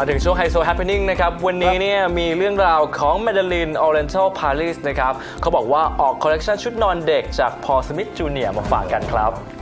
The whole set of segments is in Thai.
มาถึงช่วงไฮโซ happening นะครับ วันนี้เนี่ยมีเรื่องราวของ Madeline Oriental Paris นะครับ เขาบอกว่าออกคอลเลกชันชุดนอนเด็กจาก Paul Smith Jr. มาฝากกันครับ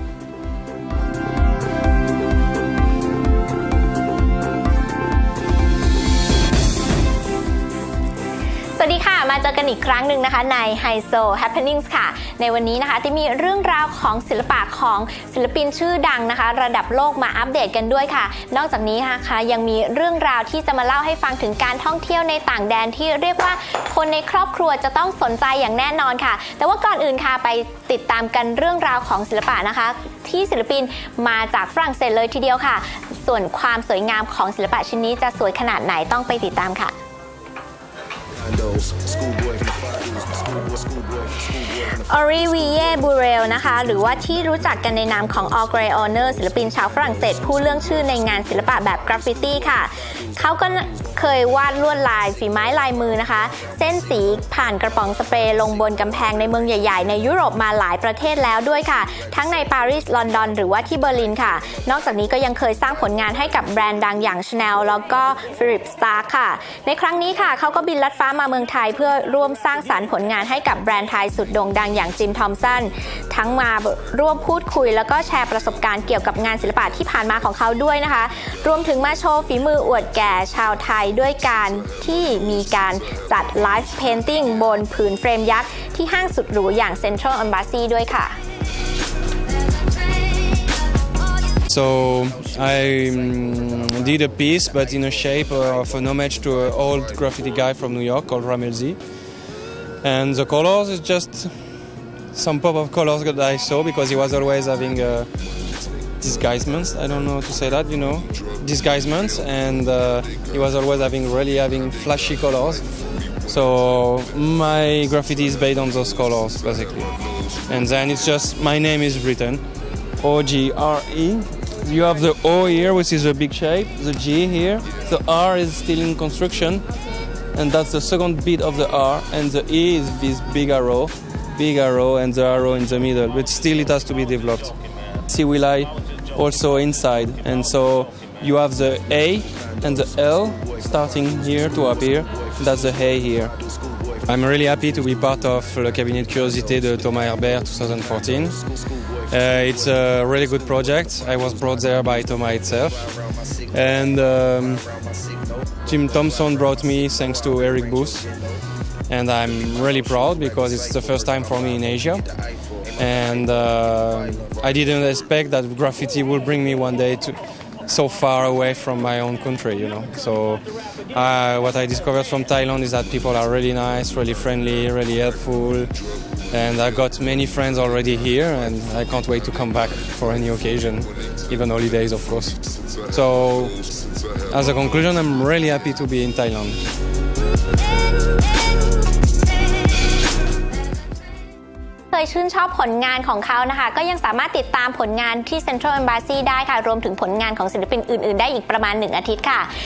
ค่ะ มาเจอกันอีกครั้งหนึ่งนะคะใน h i s o Happenings ค่ะ ในวันนี้นะคะที่มีเรื่องราวของศิลปะของศิลปินชื่อดังนะคะ ระดับโลกมาอัปเดตกันด้วยค่ะ นอกจากนี้นะคะยังมีเรื่องราวที่จะมาเล่าให้ฟังถึงการท่องเที่ยวในต่างแดนที่เรียกว่าคนในครอบครัวจะต้องสนใจอย่างแน่นอนค่ะ แต่ว่าก่อนอื่นค่ะไปติดตามกันเรื่องราวของศิลปะนะคะ ที่ศิลปินมาจากฝรั่งเศสเลยทีเดียวค่ะ ส่วนความสวยงามของศิลปะชิ้นนี้จะสวยขนาดไหนต้องไปติดตามค่ะ ออริวีเย่บูเรลนะคะ หรือว่าที่รู้จักกันในนามของออ g เกรออเนอร์ศิลปินชาวฝรั่งเศส ผู้เรื่องชื่อในงานศิลปะแบบกราฟฟิตี้ค่ะ เขาก็ เคยวาดลวดลายฝีไม้ลายมือนะคะ เส้นสีผ่านกระป๋องสเปรย์ลงบนกำแพงในเมืองใหญ่ ๆ ในยุโรปมาหลายประเทศแล้วด้วยค่ะ ทั้งในปารีสลอนดอนหรือว่าที่เบอร์ลินค่ะ นอกจากนี้ก็ยังเคยสร้างผลงานให้กับแบรนด์ดังอย่าง Chanel แล้วก็ Philip Stark ค่ะ ในครั้งนี้ค่ะเขาก็บินลัดฟ้ามาเมืองไทย เพื่อร่วมสร้างสารรค์ผลงานให้กับแบรนด์ไทยสุดโด่งดังอย่างจิมทอมสันทั้งมาร่วมพูดคุย แล้วก็แชร์ประสบการณ์เกี่ยวกับงานศิลปะที่ผ่านมาของเขาด้วยนะคะ รวมถึงมาโชว์ฝีมืออวดแก่ชาวไทยด้วยการที่มีการจัดไลฟ์เพนติ้งบนผืนเฟรมยักษ์ ที่ห้างสุดหรูอย่าง Central Embassy ด้วยค่ะ So I mm, did a piece, but in a shape of an homage to an old graffiti guy from New York called Ramelzi. And the colors is just some pop of colors that I saw because he was always having uh, disguisements. I don't know how to say that, you know, disguisements, and uh, he was always having really having flashy colors. So my graffiti is based on those colors basically, and then it's just my name is written, O G R E. You have the O here, which is a big shape. The G here. The R is still in construction, and that's the second bit of the R. And the E is this big arrow, big arrow, and the arrow in the middle. But still, it has to be developed. C will I also inside, and so you have the A and the L starting here to appear. That's the A here. I'm really happy to be part of Le Cabinet Curiosité de Thomas Herbert 2014. Uh, it's a really good project. I was brought there by Thomas itself. And um, Jim Thompson brought me thanks to Eric Booth. And I'm really proud because it's the first time for me in Asia. And uh, I didn't expect that graffiti would bring me one day to so far away from my own country, you know. So uh, what I discovered from Thailand is that people are really nice, really friendly, really helpful, and I got many friends already here, and I can't wait to come back for any occasion, even holidays, of course. So as a conclusion, I'm really happy to be in Thailand. เคยชื่นชอบผลงานของเขานะคะ ก็ยังสามารถติดตามผลงานที่ Central Embassy ได้ค่ะ รวมถึงผลงานของศิลปินอื่น ๆ ได้อีกประมาณ 1 อาทิตย์ค่ะ